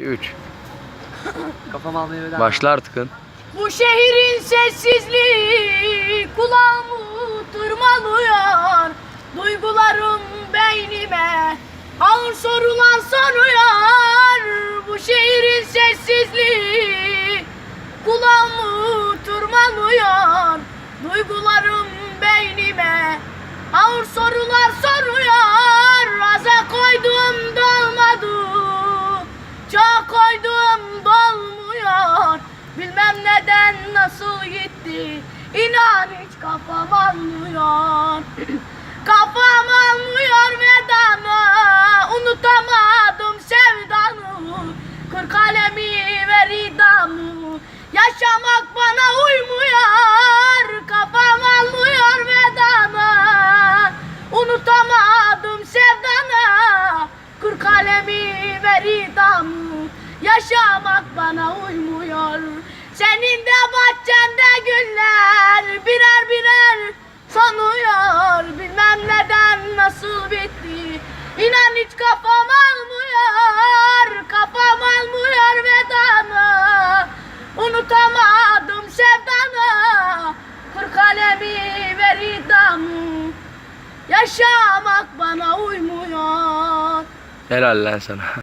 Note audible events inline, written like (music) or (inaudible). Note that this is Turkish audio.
3. (laughs) Kafam almaya veda. Başla artıkın. Bu şehrin sessizliği kulağımı tırmalıyor Duygularım beynime ağır sorular soruyor Bu şehrin sessizliği kulağımı tırmalıyor Duygularım beynime ağır sorular Neden nasıl gitti? İnan hiç kafam almıyor. (clears throat) Kafam almıyor vedanı. Unutamadım sevdanı. Kır kalemi ve ridamı Yaşamak bana uymuyor. Kafam almıyor vedanı. Unutamadım sevdanı. Kır kalemi ve ridamı Yaşamak bana uymuyor Senin de bahçende güller Birer birer sonuyor Bilmem neden nasıl bitti. İnan hiç kafam almıyor Kafam almıyor vedanı. Unutamadım sevdanı Kır kalemi ve ridamı Yaşamak bana uymuyor. Helal lan sana.